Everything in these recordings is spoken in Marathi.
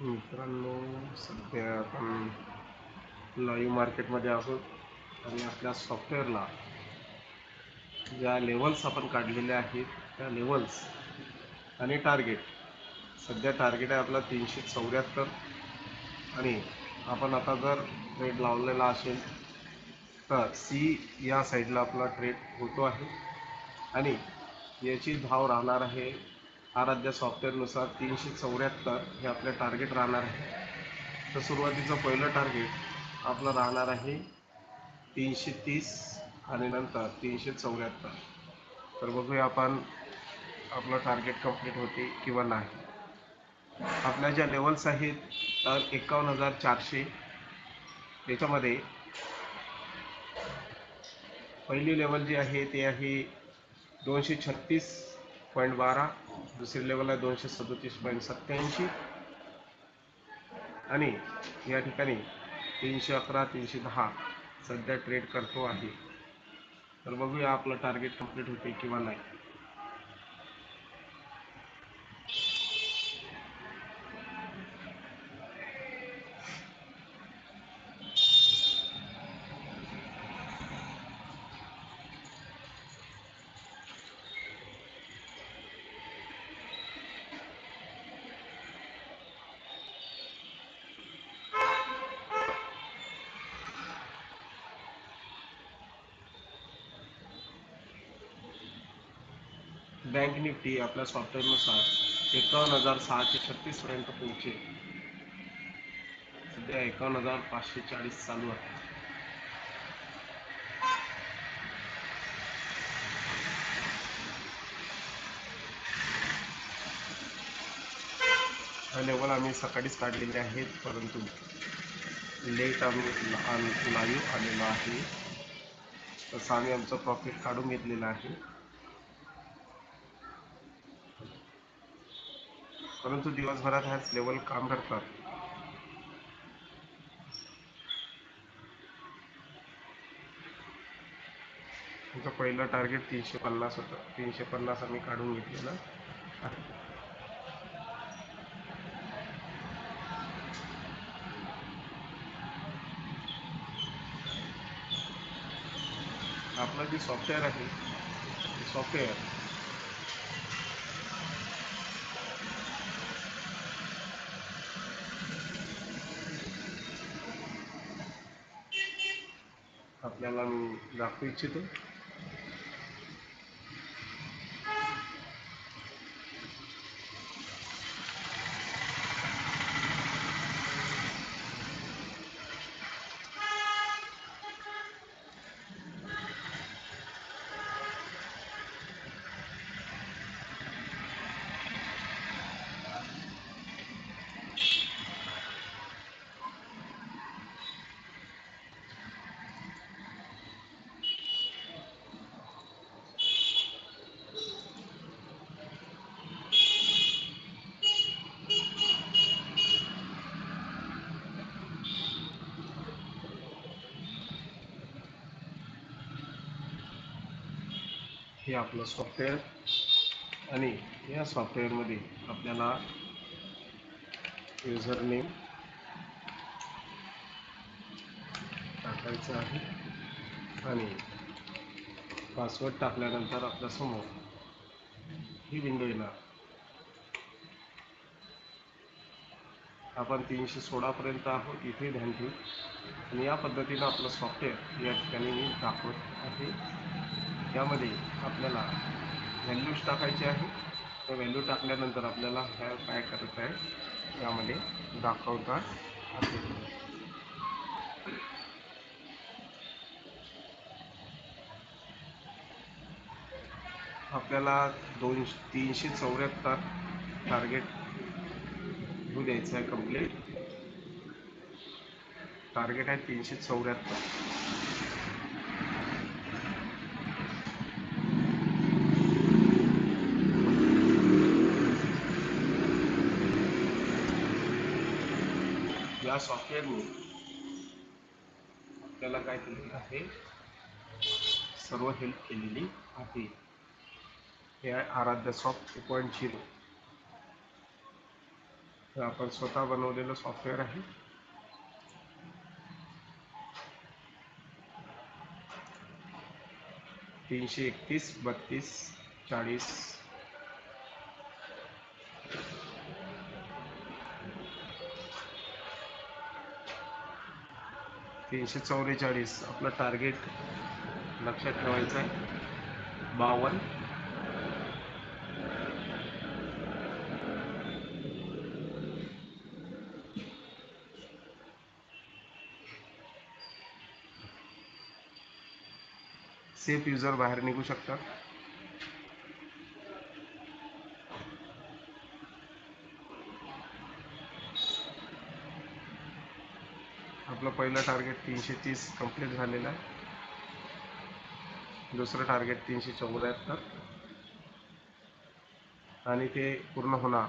मित्रांनो सध्या आपण लाईव्ह मार्केटमध्ये आहोत आणि आपल्या सॉफ्टवेअरला ज्या लेवल्स आपण काढलेल्या आहेत त्या लेवल्स आणि टार्गेट सध्या टार्गेट आहे आपला तीनशे चौऱ्याहत्तर. आणि आपण आता जर ट्रेड लावलेला असेल तर सी या साईडला आपला ट्रेड होतो आहे. आणि याची धाव राहणार आहे आराध्या सॉफ्टवेअरनुसार तीनशे चौऱ्याहत्तर हे आपलं टार्गेट राहणार आहे. तर सुरुवातीचं पहिलं टार्गेट आपलं राहणार आहे तीनशे तीस आणि नंतर तीनशे चौऱ्याहत्तर. तर बघूया आपण आपलं टार्गेट कंप्लीट होते किंवा नाही. आपल्या ज्या लेवल्स आहेत तर एकावन्न हजार चारशे. त्याच्यामध्ये पहिली लेवल जी आहे ते आहे दोनशे छत्तीस पॉईंट बारा. दुसरी लेवल आहे दोनशे सदोतीस पॉईंट सत्त्याऐंशी. आणि या ठिकाणी तीनशे अकरा तीनशे दहा सध्या ट्रेड करतो आहे. तर बघूया आपलं टार्गेट कंप्लीट होते किंवा नाही. बँक निफ्टी आपल्या सॉफ्टवेअरनुसार एकावन्न हजार सहाशे छत्तीसपर्यंत पोहोचेल. सध्या एकावन्न हजार पाचशे चाळीस चालू आहे. हा लेवल आम्ही सकाळीच काढलेले आहेत परंतु लेट आम्ही लाईव्ह आलेलो आहे. तसं आम्ही आमचं प्रॉफिट काढून घेतलेलं आहे. परंतु दिवसभरात ह्याच लेवल काम करतात. तुमचं पहिलं टार्गेट तीनशे पन्नास होतं. तीनशे पन्नास आम्ही काढून घेतलेलं. आपलं जे सॉफ्टवेअर आहे सॉफ्टवेअर आपल्याला मी दाखवू इच्छितो हे आपलं सॉफ्टवेअर आणि या सॉफ्टवेअरमध्ये आपल्याला युजर नेम टाकायचं आहे. आणि पासवर्ड टाकल्यानंतर आपल्यासमोर ही विंडो येणार. आपण तीनशे सोळापर्यंत आहोत इथे ध्यान ठेवू आणि या पद्धतीनं आपलं सॉफ्टवेअर या ठिकाणी मी दाखवत आहे. यामध्ये आपल्याला व्हॅल्यूज टाकायचे आहे. त्या व्हॅल्यू टाकल्यानंतर आपल्याला ह्या काय करत आहे यामध्ये दाखवता आपल्याला दोन तीनशे चौऱ्याहत्तर टार्गेट द्यायचं आहे कंप्लीट टार्गेट आहे तीनशे चौऱ्याहत्तर. या आपल्याला काय केलेलं आहे? सर्व हेल्प केलेली आहे. हे आहे आराध्य सॉफ्ट टू पॉईंट झिरो तर आपण स्वतः बनवलेलं सॉफ्टवेअर आहे. तीनशे एकतीस बत्तीस चाळीस तीनशे चौवेचाळीस. आपलं टार्गेट लक्षात ठेवायचं आहे बावन्न सेफ युजर बाहेर निघू शकतात आपलं पहिलं टार्गेट तीनशे तीस कंप्लीट झालेलं आहे. दुसरं टार्गेट तीनशे चौऱ्याहत्तर. आणि ते पूर्ण होणार.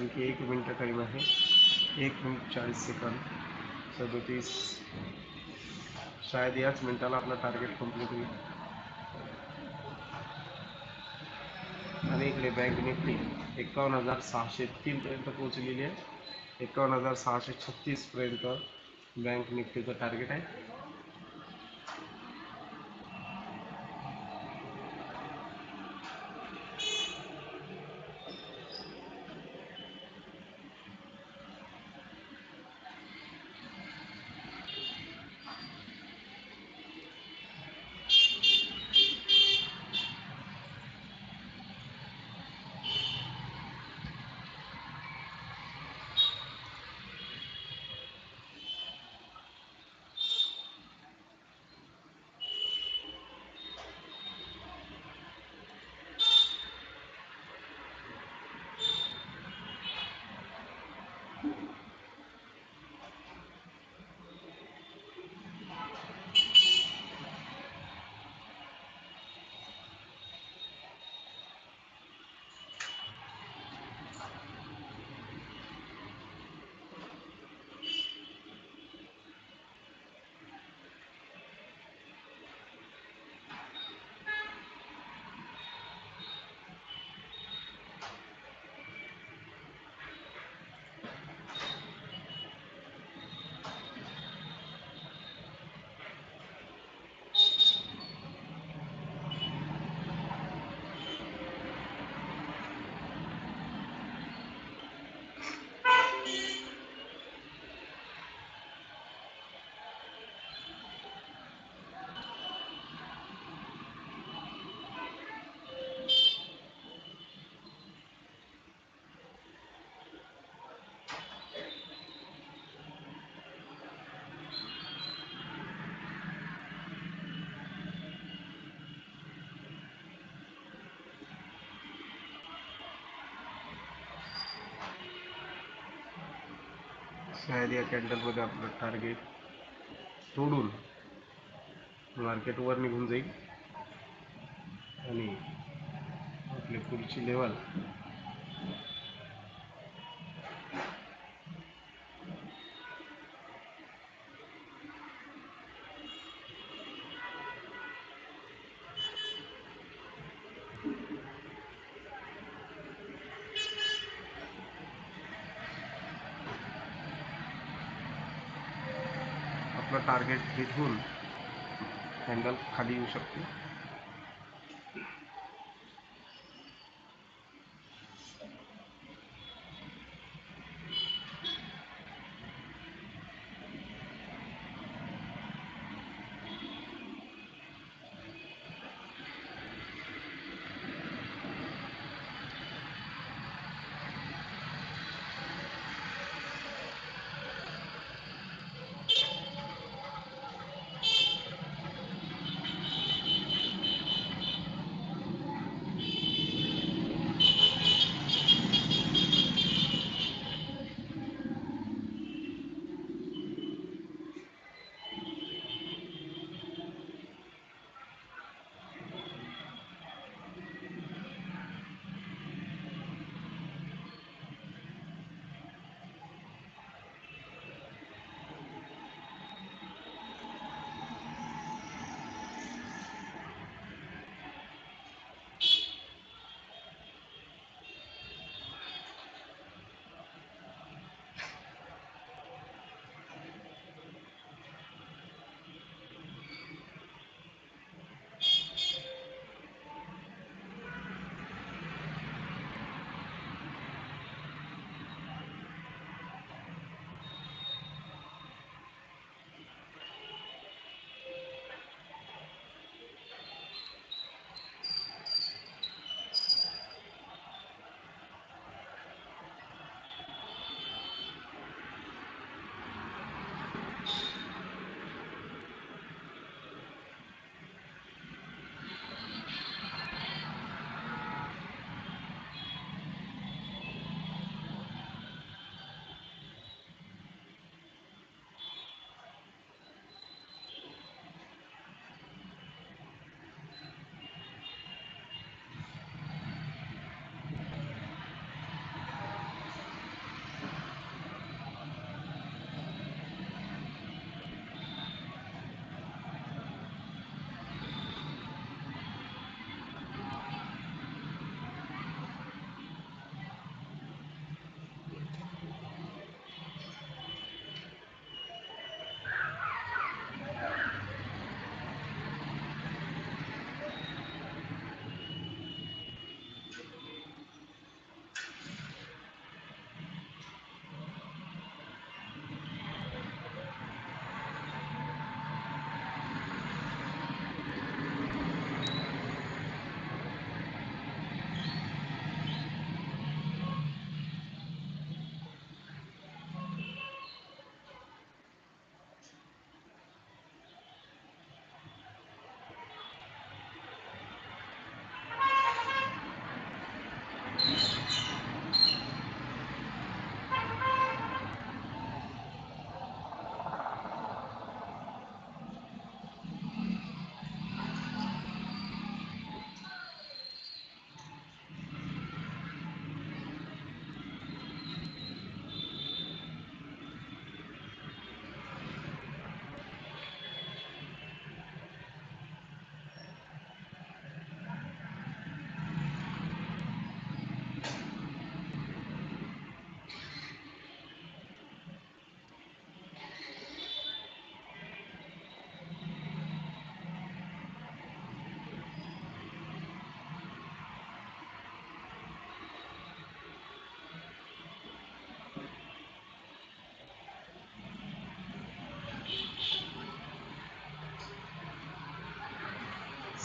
आणखी एक मिनटं टाईम आहे. एक मिनिट चाळीस सेकंद सदोतीस. शायद याच मिनिटाला आपला टार्गेट कंप्लीट होईल. आणि इकडे बँक निफ्टी एकावन्न हजार सहाशे तीनपर्यंत पोहोचलेली आहे. एकावन्न हजार सहाशे छत्तीसपर्यंत बँक निफ्टीचं टार्गेट आहे. आहेत या कॅन्डलमध्ये आपलं टार्गेट तोडून मार्केटवर निघून जाईल. आणि आपली पुढची लेवल टार्गेट हिट होऊन हँडल खाली येऊ शकते.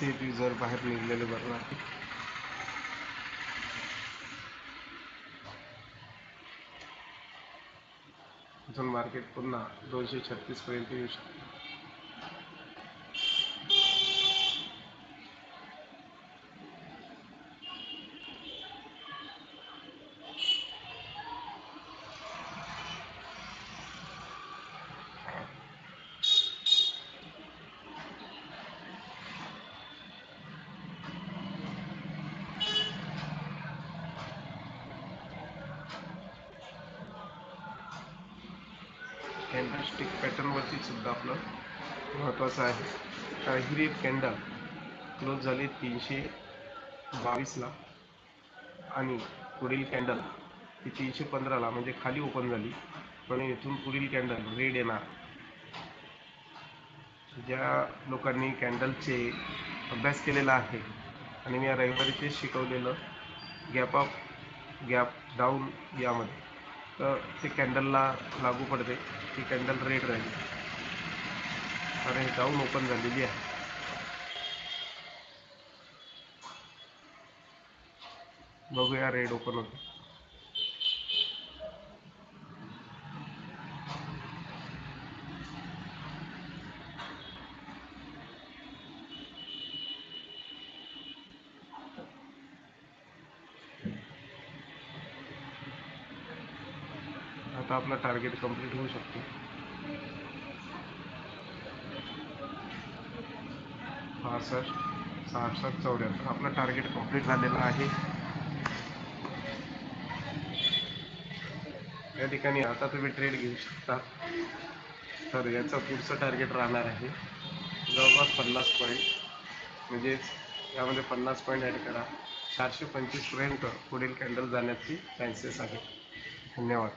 सेफ युजर बाहेर निघलेले बरं आहे मार्केट पुन्हा दोनशे छत्तीस पर्यंत येऊ शकते. पॅटर्नवरती सुद्धा आपलं महत्त्वाचं आहे. तर ही कॅन्डल क्लोज झाली तीनशे बावीसला आणि पुढील कॅन्डल ही तीनशे पंधराला म्हणजे खाली ओपन झाली. पण इथून पुढील कॅन्डल रेड येणार. ज्या लोकांनी कॅन्डलचे अभ्यास केलेला आहे आणि मी या रविवारी तेच शिकवलेलं गॅप अप गॅप डाऊन यामध्ये. तर ते कॅन्डलला लागू पडते. ती कॅन्डल रेड राहील. कारण डाऊन ओपन झालेली आहे. रेड ओपन होते. आता आपला टार्गेट कंप्लीट होऊ शकतो. पासष्ट सहासष्ट चौऱ्याहत्तर. आपला टार्गेट कंप्लीट झालेला आहे. या ठिकाणी आता तुम्ही ट्रेड घेऊ शकता. तर याचं पुढचं टार्गेट राहणार आहे. जवळपास पन्नास पॉईंट म्हणजेच यामध्ये पन्नास पॉईंट ॲड करा. चारशे पंचवीसपर्यंत पुढील कॅन्डल जाण्याची चान्सेस आहे धन्यवाद.